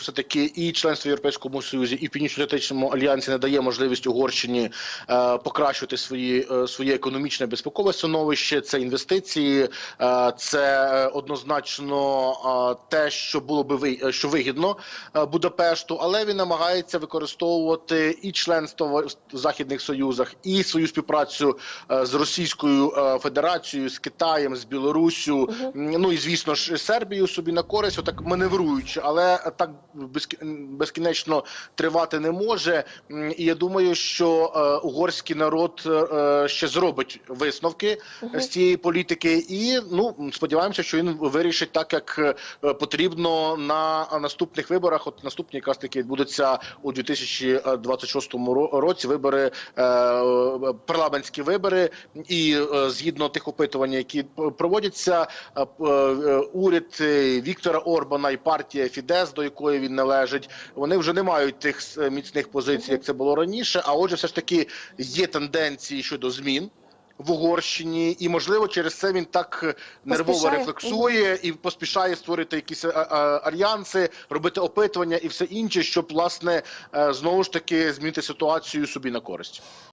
все таки і членство в Європейському Союзі, і в Північно-Атлантичному альянсі не дає можливість Угорщині е, покращувати свої е, своє економічне безпекове становище. Це інвестиції, е, це е, однозначно е, те, що було би ви- е, що вигідно е, Будапешту, але він намагається використовувати і членство в західних союзах, і свою співпрацю е, з Російською е, Федерацією, з Китаєм, з Білоруссю, м, ну і звісно ж Сербію собі на користь, отак маневруючи, але так безкінечно тривати не може. І я думаю, що е, угорський народ е, ще зробить висновки з цієї політики, і ну сподіваємося, що він вирішить так, як е, потрібно на наступних виборах. От наступні якраз таки відбудуться у 2026 ро- році. Вибори е, парламентські вибори, і е, згідно тих опитувань, які проводяться, е, е, уряд е, Віктора Орбана і партія Фідес, до якої він належить, вони вже не мають тих міцних позицій, як це було раніше. А отже, все ж таки є тенденції щодо змін. В Угорщині, і можливо через це він так е, нервово Поспішає. рефлексує і поспішає створити якісь е, е, альянси, робити опитування і все інше, щоб власне е, знову ж таки змінити ситуацію собі на користь.